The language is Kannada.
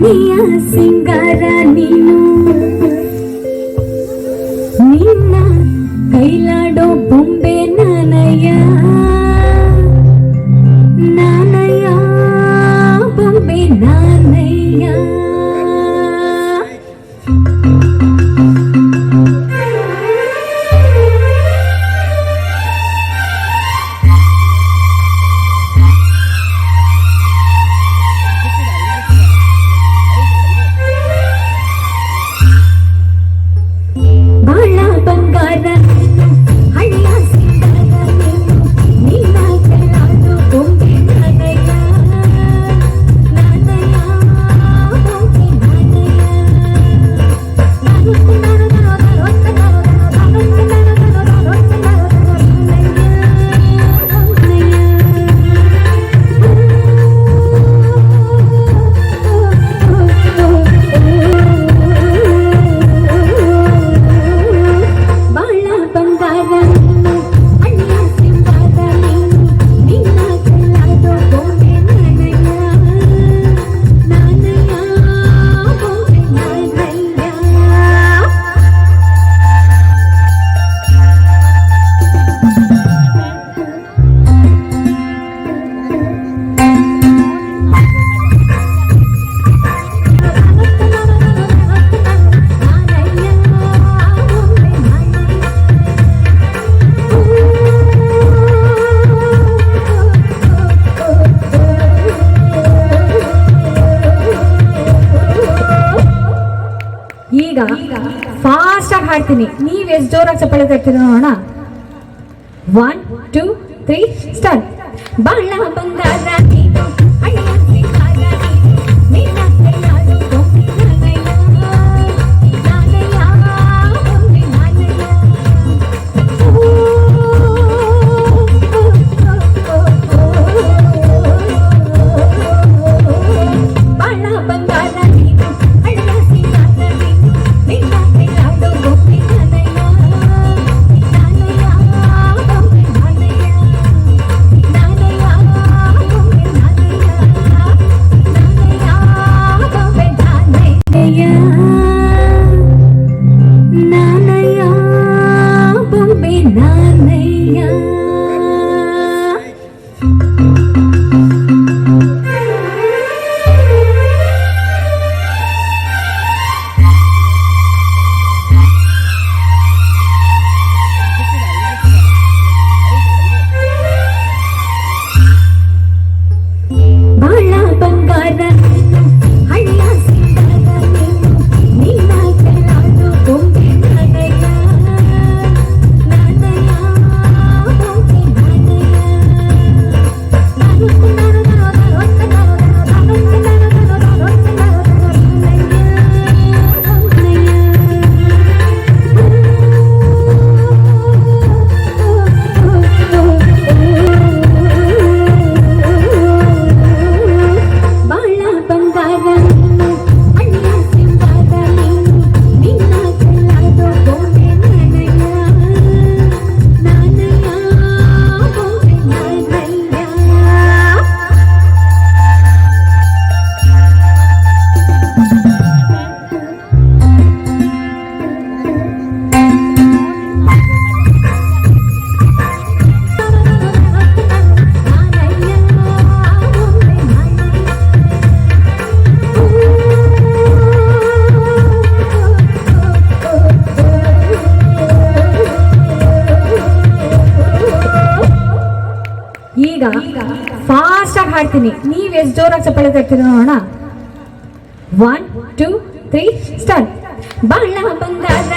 minha singara. ಈಗ ಫಾಸ್ಟ್ ಆಗಿ ಹಾಡ್ತೀನಿ. ನೀವು ಎಷ್ಟು ಜೋರಾಗಿ ಚಪ್ಪಾಳೆ ತರ್ತೀರ ನೋಡೋಣ ಒನ್ ಟೂ ತ್ರೀ ಸ್ಟಾರ್ಟ್ ಬಹಳ ಬಂಗಾರ ಈಗ ಫಾಸ್ಟ್ ಆಗಿ ಹಾಡ್ತೀನಿ. ನೀವ್ ಎಷ್ಟು ಜೋರಾಗಿ ಚಪ್ಪಾಳೆ ತರ್ತೀರ ನೋಡೋಣ. ಒನ್ ಟೂ ತ್ರೀ ಸ್ಟಾರ್ಟ್ ಬಾಳ ಬಂಗಾರ